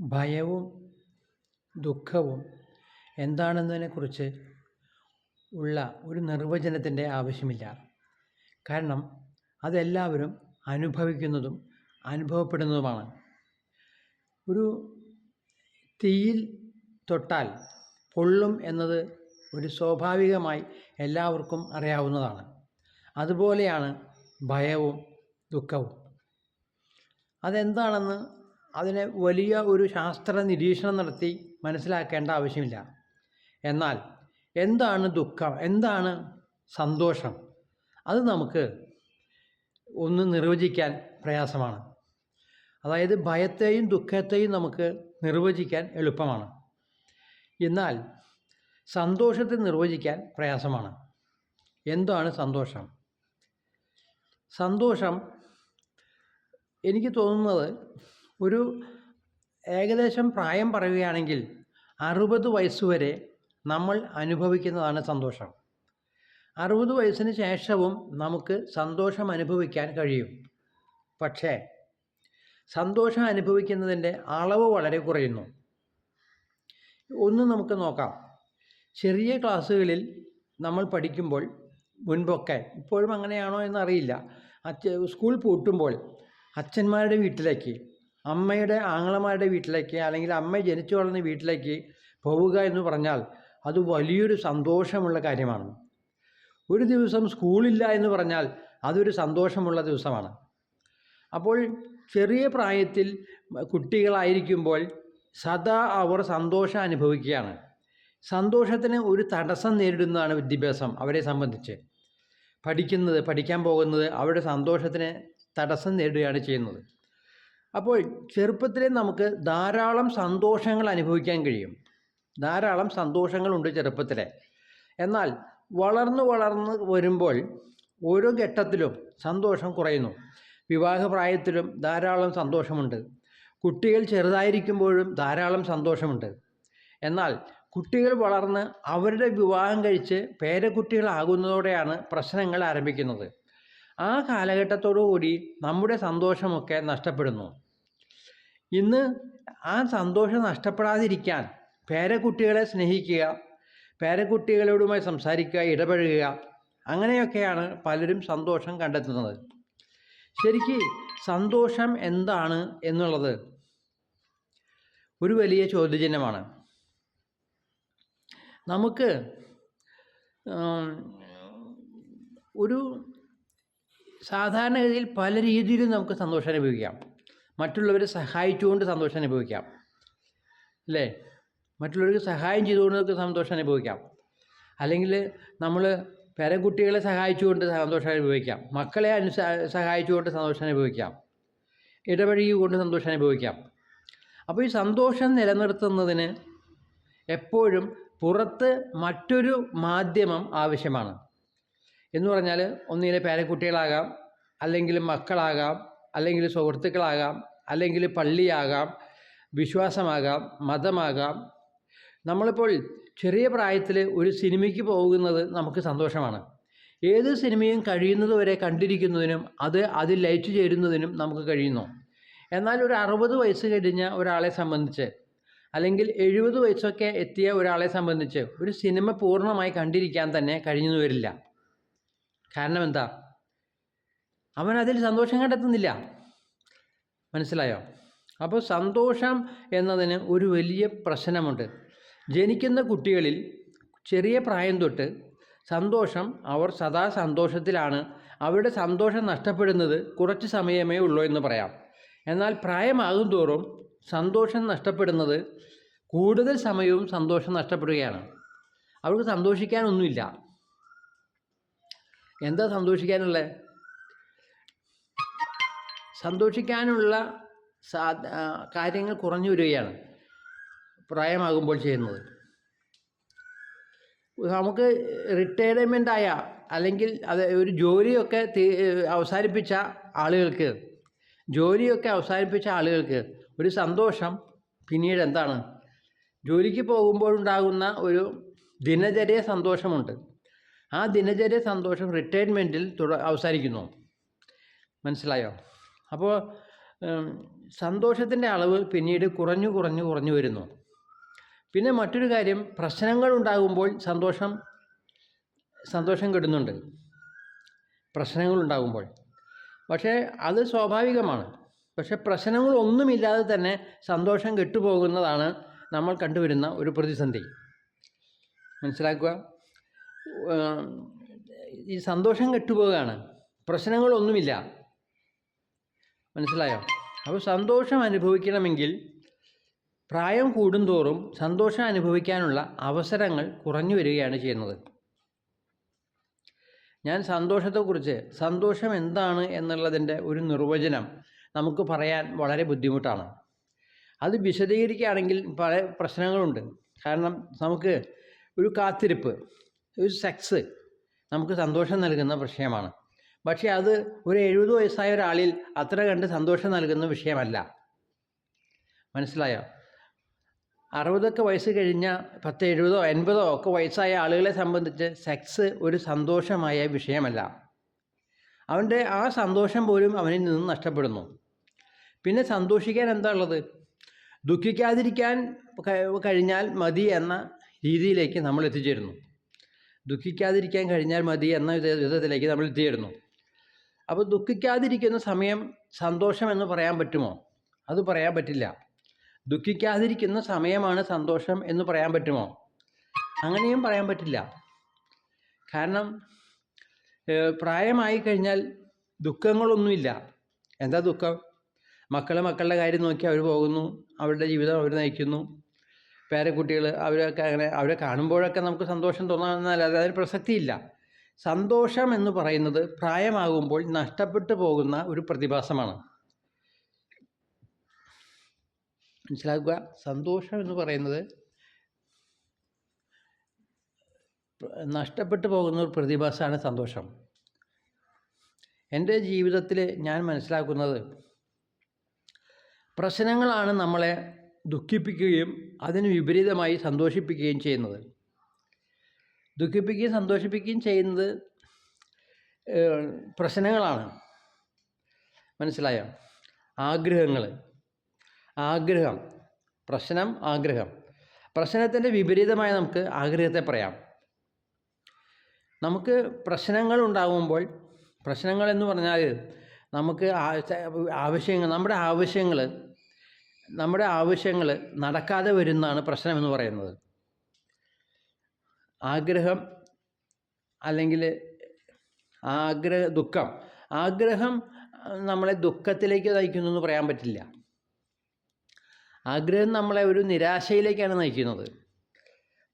ഭയവും ദുഃഖവും എന്താണെന്നതിനെക്കുറിച്ച് ഉള്ള ഒരു നിർവചനത്തിന്റെ ആവശ്യമില്ല. കാരണം അതെല്ലാവരും അനുഭവിക്കുന്നതും അനുഭവപ്പെടുന്നതുമാണ്. ഒരു തീയിൽ തൊട്ടാൽ പൊള്ളും എന്നത് ഒരു സ്വാഭാവികമായി എല്ലാവർക്കും അറിയാവുന്നതാണ്. അതുപോലെയാണ് ഭയവും ദുഃഖവും. അതെന്താണെന്ന് അതിനെ വലിയ ഒരു ശാസ്ത്ര നിരീക്ഷണം നടത്തി മനസ്സിലാക്കേണ്ട ആവശ്യമില്ല. എന്നാൽ എന്താണ് ദുഃഖം? എന്താണ് സന്തോഷം? അത് നമുക്ക് ഒന്ന് നിർവചിക്കാൻ പ്രയാസമാണ്. അതായത് ഭയത്തെയും ദുഃഖത്തെയും നമുക്ക് നിർവചിക്കാൻ എളുപ്പമാണ്. എന്നാൽ സന്തോഷത്തെ നിർവചിക്കാൻ പ്രയാസമാണ്. എന്താണ് സന്തോഷം? സന്തോഷം എനിക്ക് തോന്നുന്നത് ഒരു ഏകദേശം പ്രായം പറയുകയാണെങ്കിൽ അറുപത് വയസ്സുവരെ നമ്മൾ അനുഭവിക്കുന്നതാണ് സന്തോഷം. അറുപത് വയസ്സിന് ശേഷവും നമുക്ക് സന്തോഷം അനുഭവിക്കാൻ കഴിയും. പക്ഷേ സന്തോഷം അനുഭവിക്കുന്നതിന്റെ അളവ് വളരെ കുറയുന്നു. ഒന്ന് നമുക്ക് നോക്കാം. ചെറിയ ക്ലാസ്സുകളിൽ നമ്മൾ പഠിക്കുമ്പോൾ മുൻപൊക്കെ ഇപ്പോഴും അങ്ങനെയാണോ എന്നറിയില്ല. അച്ഛ സ്കൂൾ പൂട്ടുമ്പോൾ അച്ഛന്മാരുടെ വീട്ടിലേക്ക് അമ്മയുടെ ആങ്ങളമാരുടെ വീട്ടിലേക്ക് അല്ലെങ്കിൽ അമ്മ ജനിച്ചു വളർന്ന വീട്ടിലേക്ക് പോവുക എന്ന് പറഞ്ഞാൽ അത് വലിയൊരു സന്തോഷമുള്ള കാര്യമാണ്. ഒരു ദിവസം സ്കൂളില്ല എന്ന് പറഞ്ഞാൽ അതൊരു സന്തോഷമുള്ള ദിവസമാണ്. അപ്പോൾ ചെറിയ പ്രായത്തിൽ കുട്ടികളായിരിക്കുമ്പോൾ സദാ അവർ സന്തോഷം അനുഭവിക്കുകയാണ്. സന്തോഷത്തിന് ഒരു തടസ്സം നേരിടുന്നതാണ് വിദ്യാഭ്യാസം അവരെ സംബന്ധിച്ച്. പഠിക്കുന്നത് പഠിക്കാൻ പോകുന്നത് അവരുടെ സന്തോഷത്തിന് തടസ്സം നേരിടുകയാണ് ചെയ്യുന്നത്. അപ്പോൾ ചെറുപ്പത്തിലെ നമുക്ക് ധാരാളം സന്തോഷങ്ങൾ അനുഭവിക്കാൻ കഴിയും. ധാരാളം സന്തോഷങ്ങളുണ്ട് ചെറുപ്പത്തിലെ. എന്നാൽ വളർന്നു വളർന്ന് വരുമ്പോൾ ഓരോ ഘട്ടത്തിലും സന്തോഷം കുറയുന്നു. വിവാഹപ്രായത്തിലും ധാരാളം സന്തോഷമുണ്ട്. കുട്ടികൾ ചെറുതായിരിക്കുമ്പോഴും ധാരാളം സന്തോഷമുണ്ട്. എന്നാൽ കുട്ടികൾ വളർന്ന് അവരുടെ വിവാഹം കഴിച്ച് പേരക്കുട്ടികളാകുന്നതോടെയാണ് പ്രശ്നങ്ങൾ ആരംഭിക്കുന്നത്. ആ കാലഘട്ടത്തോടു കൂടി നമ്മുടെ സന്തോഷമൊക്കെ നഷ്ടപ്പെടുന്നു. ഇന്ന് ആ സന്തോഷം നഷ്ടപ്പെടാതിരിക്കാൻ പേരക്കുട്ടികളെ സ്നേഹിക്കുക പേരക്കുട്ടികളോടുമായി സംസാരിക്കുക ഇടപഴകുക അങ്ങനെയൊക്കെയാണ് പലരും സന്തോഷം കണ്ടെത്തുന്നത്. ശരിക്ക് സന്തോഷം എന്താണ് എന്നുള്ളത് ഒരു വലിയ ചോദ്യചിഹ്നമാണ്. നമുക്ക് ഒരു സാധാരണഗതിയിൽ പല രീതിയിലും നമുക്ക് സന്തോഷം അനുഭവിക്കാം. മറ്റുള്ളവരെ സഹായിച്ചുകൊണ്ട് സന്തോഷം അനുഭവിക്കാം. അല്ലേ? മറ്റുള്ളവർക്ക് സഹായം ചെയ്തുകൊണ്ട് നമുക്ക് സന്തോഷം അനുഭവിക്കാം. അല്ലെങ്കിൽ നമ്മൾ പേരക്കുട്ടികളെ സഹായിച്ചുകൊണ്ട് സന്തോഷം അനുഭവിക്കാം. മക്കളെ അനു സഹായിച്ചുകൊണ്ട് സന്തോഷം അനുഭവിക്കാം. ഇടപഴകിക്കൊണ്ട് സന്തോഷം അനുഭവിക്കാം. അപ്പോൾ ഈ സന്തോഷം നിലനിർത്തുന്നതിന് എപ്പോഴും പുറത്ത് മറ്റൊരു മാധ്യമം ആവശ്യമാണ്. എന്ന് പറഞ്ഞാൽ ഒന്നിലെ പേരക്കുട്ടികളാകാം അല്ലെങ്കിൽ മക്കളാകാം അല്ലെങ്കിൽ സുഹൃത്തുക്കളാകാം അല്ലെങ്കിൽ പള്ളിയാകാം വിശ്വാസമാകാം മതമാകാം. നമ്മളിപ്പോൾ ചെറിയ പ്രായത്തിൽ ഒരു സിനിമയ്ക്ക് പോകുന്നത് നമുക്ക് സന്തോഷമാണ്. ഏത് സിനിമയും കഴിയുന്നത് വരെ കണ്ടിരിക്കുന്നതിനും അത് അതിൽ ലയിച്ചു ചേരുന്നതിനും നമുക്ക് കഴിയുന്നു. എന്നാൽ ഒരു അറുപത് വയസ്സ് കഴിഞ്ഞ ഒരാളെ സംബന്ധിച്ച് അല്ലെങ്കിൽ എഴുപത് വയസ്സൊക്കെ എത്തിയ ഒരാളെ സംബന്ധിച്ച് ഒരു സിനിമ പൂർണമായി കണ്ടിരിക്കാൻ തന്നെ കഴിഞ്ഞു വരില്ല. കാരണം എന്താ? അവൻ അതിൽ സന്തോഷം കണ്ടെത്തുന്നില്ല. മനസ്സിലായോ? അപ്പോൾ സന്തോഷം എന്നതിന് ഒരു വലിയ പ്രശ്നമുണ്ട്. ജനിക്കുന്ന കുട്ടികളിൽ ചെറിയ പ്രായം തൊട്ട് സന്തോഷം അവർ സദാ സന്തോഷത്തിലാണ്. അവരുടെ സന്തോഷം നഷ്ടപ്പെടുന്നത് കുറച്ച് സമയമേ ഉള്ളൂ എന്ന് പറയാം. എന്നാൽ പ്രായമാകും തോറും സന്തോഷം നഷ്ടപ്പെടുന്നത് കൂടുതൽ സമയവും സന്തോഷം നഷ്ടപ്പെടുകയാണ്. അവർക്ക് സന്തോഷിക്കാനൊന്നുമില്ല. എന്താ സന്തോഷിക്കാനുള്ളത് സന്തോഷിക്കാനുള്ള കാര്യങ്ങൾ കുറഞ്ഞു വരികയാണ് പ്രായമാകുമ്പോൾ ചെയ്യുന്നത്. നമുക്ക് റിട്ടയർമെന്റ് ആയ അല്ലെങ്കിൽ അത് ഒരു ജോലിയൊക്കെ അവസാനിപ്പിച്ച ആളുകൾക്ക് ജോലിയൊക്കെ അവസാനിപ്പിച്ച ആളുകൾക്ക് ഒരു സന്തോഷം പിന്നീട് എന്താണ്? ജോലിക്ക് പോകുമ്പോഴുണ്ടാകുന്ന ഒരു ദിനചര്യ സന്തോഷമുണ്ട്. ആ ദിനചര്യ സന്തോഷം റിട്ടയർമെന്റിൽ തുട അവസാനിക്കുന്നു. മനസ്സിലായോ? അപ്പോൾ സന്തോഷത്തിന്റെ അളവ് പിന്നീട് കുറഞ്ഞു കുറഞ്ഞു കുറഞ്ഞു വരുന്നു. പിന്നെ മറ്റൊരു കാര്യം പ്രശ്നങ്ങൾ ഉണ്ടാകുമ്പോൾ സന്തോഷം സന്തോഷം കിട്ടുന്നുണ്ട് പ്രശ്നങ്ങൾ ഉണ്ടാകുമ്പോൾ. പക്ഷേ അത് സ്വാഭാവികമാണ്. പക്ഷെ പ്രശ്നങ്ങളൊന്നുമില്ലാതെ തന്നെ സന്തോഷം കെട്ടുപോകുന്നതാണ് നമ്മൾ കണ്ടുവരുന്ന ഒരു പ്രതിസന്ധി. മനസ്സിലാക്കുക? ഈ സന്തോഷം കെട്ടുപോവുകയാണ് പ്രശ്നങ്ങളൊന്നുമില്ല. മനസ്സിലായോ? അപ്പോൾ സന്തോഷം അനുഭവിക്കണമെങ്കിൽ പ്രായം കൂടുന്തോറും സന്തോഷം അനുഭവിക്കാനുള്ള അവസരങ്ങൾ കുറഞ്ഞു വരികയാണ് ചെയ്യുന്നത്. ഞാൻ സന്തോഷത്തെക്കുറിച്ച് സന്തോഷം എന്താണ് എന്നുള്ളതിന്റെ ഒരു നിർവചനം നമുക്ക് പറയാൻ വളരെ ബുദ്ധിമുട്ടാണ്. അത് വിശദീകരിക്കുകയാണെങ്കിൽ പല പ്രശ്നങ്ങളുണ്ട്. കാരണം നമുക്ക് ഒരു കാത്തിരിപ്പ്. ഒരു സെക്സ് നമുക്ക് സന്തോഷം നൽകുന്ന വിഷയമാണ്. പക്ഷേ അത് ഒരു എഴുപത് വയസ്സായ ഒരാളിൽ അത്ര കണ്ട് സന്തോഷം നൽകുന്ന വിഷയമല്ല. മനസ്സിലായോ? അറുപതൊക്കെ വയസ്സ് കഴിഞ്ഞ പത്ത് എഴുപതോ എൺപതോ ഒക്കെ വയസ്സായ ആളുകളെ സംബന്ധിച്ച് സെക്സ് ഒരു സന്തോഷമായ വിഷയമല്ല. അവന്റെ ആ സന്തോഷം പോലും അവനിൽ നിന്ന് നഷ്ടപ്പെടുന്നു. പിന്നെ സന്തോഷിക്കാൻ എന്താ ഉള്ളത്? ദുഃഖിക്കാതിരിക്കാൻ കഴിഞ്ഞാൽ മതി എന്ന രീതിയിലേക്ക് നമ്മൾ എത്തിച്ചേരുന്നു. ദുഃഖിക്കാതിരിക്കാൻ കഴിഞ്ഞാൽ മതി എന്ന വിധ- വിധത്തിലേക്ക് നമ്മൾ എത്തിയിരുന്നു അപ്പോൾ ദുഃഖിക്കാതിരിക്കുന്ന സമയം സന്തോഷം എന്ന് പറയാൻ പറ്റുമോ? അത് പറയാൻ പറ്റില്ല. ദുഃഖിക്കാതിരിക്കുന്ന സമയമാണ് സന്തോഷം എന്ന് പറയാൻ പറ്റുമോ? അങ്ങനെയും പറയാൻ പറ്റില്ല. കാരണം പ്രായമായി കഴിഞ്ഞാൽ ദുഃഖങ്ങളൊന്നുമില്ല. എന്താ ദുഃഖം? മക്കളെ മക്കളുടെ കാര്യം നോക്കി അവർ പോകുന്നു. അവരുടെ ജീവിതം അവർ നയിക്കുന്നു. പേരക്കുട്ടികൾ അവരൊക്കെ അങ്ങനെ അവരെ കാണുമ്പോഴൊക്കെ നമുക്ക് സന്തോഷം തോന്നാമെന്നല്ലാതെ അതിന് പ്രസക്തിയില്ല. സന്തോഷം എന്ന് പറയുന്നത് പ്രായമാകുമ്പോൾ നഷ്ടപ്പെട്ടു പോകുന്ന ഒരു പ്രതിഭാസമാണ്. മനസ്സിലാക്കുക? സന്തോഷം എന്ന് പറയുന്നത് നഷ്ടപ്പെട്ടു പോകുന്ന ഒരു പ്രതിഭാസമാണ് സന്തോഷം. എന്റെ ജീവിതത്തിൽ ഞാൻ മനസ്സിലാക്കുന്നത് പ്രശ്നങ്ങളാണ് നമ്മളെ ദുഃഖിപ്പിക്കുകയും അതിന് വിപരീതമായി സന്തോഷിപ്പിക്കുകയും ചെയ്യുന്നത്. ദുഃഖിപ്പിക്കുകയും സന്തോഷിപ്പിക്കുകയും ചെയ്യുന്നത് പ്രശ്നങ്ങളാണ്. മനസ്സിലായോ? ആഗ്രഹങ്ങൾ. ആഗ്രഹം. പ്രശ്നം ആഗ്രഹം. പ്രശ്നത്തിന്റെ വിപരീതമായി നമുക്ക് ആഗ്രഹത്തെ പറയാം. നമുക്ക് പ്രശ്നങ്ങൾ ഉണ്ടാകുമ്പോൾ പ്രശ്നങ്ങൾ എന്ന് പറഞ്ഞാൽ നമുക്ക് ആവശ്യങ്ങൾ നമ്മുടെ ആവശ്യങ്ങൾ നമ്മുടെ ആവശ്യങ്ങൾ നടക്കാതെ വരുന്നതാണ് പ്രശ്നമെന്ന് പറയുന്നത്. ആഗ്രഹം അല്ലെങ്കിൽ ആഗ്രഹ ദുഃഖം. ആഗ്രഹം നമ്മളെ ദുഃഖത്തിലേക്ക് നയിക്കുന്നു എന്ന് പറയാൻ പറ്റില്ല. ആഗ്രഹം നമ്മളെ ഒരു നിരാശയിലേക്കാണ് നയിക്കുന്നത്.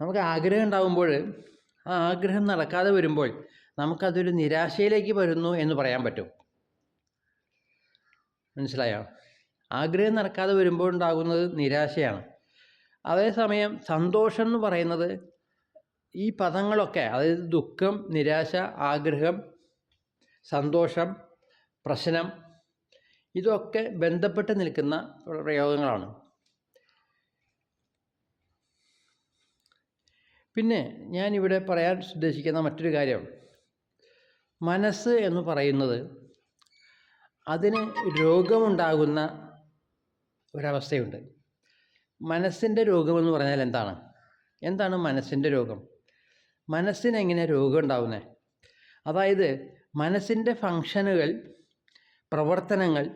നമുക്ക് ആഗ്രഹം ഉണ്ടാകുമ്പോൾ ആ ആഗ്രഹം നടക്കാതെ വരുമ്പോൾ നമുക്കതൊരു നിരാശയിലേക്ക് വരുന്നു എന്ന് പറയാൻ പറ്റും. മനസ്സിലായോ? ആഗ്രഹം നടക്കാതെ വരുമ്പോൾ ഉണ്ടാകുന്നത് നിരാശയാണ്. അതേസമയം സന്തോഷം എന്ന് പറയുന്നത് ഈ പദങ്ങളൊക്കെ അതായത് ദുഃഖം നിരാശ ആഗ്രഹം സന്തോഷം പ്രശ്നം ഇതൊക്കെ ബന്ധപ്പെട്ട് നിൽക്കുന്ന പ്രയോഗങ്ങളാണ്. പിന്നെ ഞാനിവിടെ പറയാൻ ഉദ്ദേശിക്കുന്ന മറ്റൊരു കാര്യം. മനസ്സ് എന്ന് പറയുന്നത് അതിന് രോഗമുണ്ടാകുന്ന ഒരവസ്ഥയുണ്ട്. മനസ്സിന്റെ രോഗമെന്ന് പറഞ്ഞാൽ എന്താണ്? എന്താണ് മനസ്സിന്റെ രോഗം? മനസ്സിന് എങ്ങനെ രോഗം ഉണ്ടാവുന്നത് അതായത് മനസ്സിന്റെ ഫങ്ഷനുകൾ പ്രവർത്തനങ്ങൾ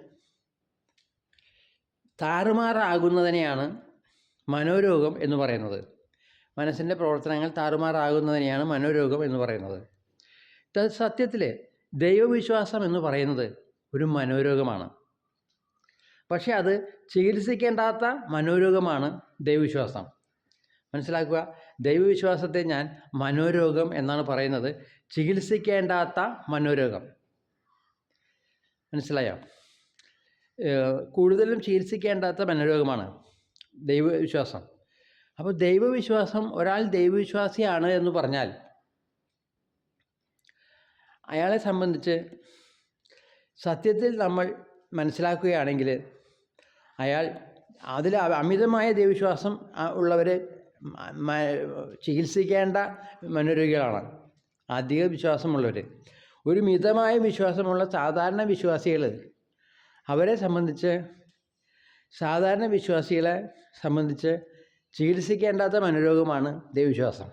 താറുമാറാകുന്നതിനെയാണ് മനോരോഗം എന്ന് പറയുന്നത്. മനസ്സിന്റെ പ്രവർത്തനങ്ങൾ താറുമാറാകുന്നതിനെയാണ് മനോരോഗം എന്ന് പറയുന്നത്. സത്യത്തിൽ ദൈവവിശ്വാസം എന്ന് പറയുന്നത് ഒരു മനോരോഗമാണ്. പക്ഷേ അത് ചികിത്സിക്കേണ്ടാത്ത മനോരോഗമാണ് ദൈവവിശ്വാസം. മനസ്സിലാക്കുക? ദൈവവിശ്വാസത്തെ ഞാൻ മനോരോഗം എന്നാണ് പറയുന്നത്. ചികിത്സിക്കേണ്ടാത്ത മനോരോഗം. മനസ്സിലായോ? കൂടുതലും ചികിത്സിക്കേണ്ടാത്ത മനോരോഗമാണ് ദൈവവിശ്വാസം. അപ്പോൾ ദൈവവിശ്വാസം ഒരാൾ ദൈവവിശ്വാസിയാണ് എന്ന് പറഞ്ഞാൽ അയാളെ സംബന്ധിച്ച് സത്യത്തിൽ നമ്മൾ മനസ്സിലാക്കുകയാണെങ്കിൽ അയാൾ അതിൽ അമിതമായ ദൈവവിശ്വാസം ഉള്ളവർ ചികിത്സിക്കേണ്ട മനോരോഗികളാണ് അധിക വിശ്വാസമുള്ളവർ. ഒരു മിതമായ വിശ്വാസമുള്ള സാധാരണ വിശ്വാസികൾ അവരെ സംബന്ധിച്ച് സാധാരണ വിശ്വാസികളെ സംബന്ധിച്ച് ചികിത്സിക്കേണ്ടാത്ത മനോരോഗമാണ് ദൈവവിശ്വാസം.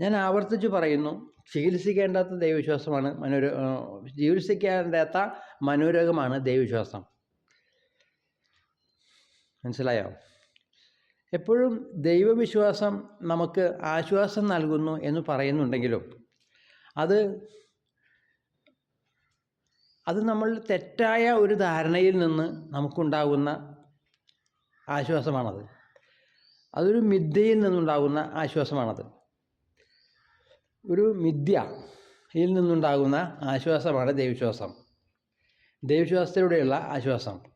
ഞാൻ ആവർത്തിച്ചു പറയുന്നു ചികിത്സിക്കേണ്ടാത്ത ദൈവവിശ്വാസമാണ് മനോരോ ചികിത്സിക്കേണ്ടാത്ത മനോരോഗമാണ് ദൈവവിശ്വാസം. മനസ്സിലായോ? എപ്പോഴും ദൈവവിശ്വാസം നമുക്ക് ആശ്വാസം നൽകുന്നു എന്ന് പറയുന്നുണ്ടെങ്കിലും അത് അത് നമ്മൾ തെറ്റായ ഒരു ധാരണയിൽ നിന്ന് നമുക്കുണ്ടാകുന്ന ആശ്വാസമാണത്. അതൊരു മിഥ്യയിൽ നിന്നുണ്ടാകുന്ന ആശ്വാസമാണത്. ഒരു മിഥ്യയിൽ നിന്നുണ്ടാകുന്ന ആശ്വാസമാണ് ദൈവവിശ്വാസം. ദൈവവിശ്വാസത്തിലൂടെയുള്ള ആശ്വാസം.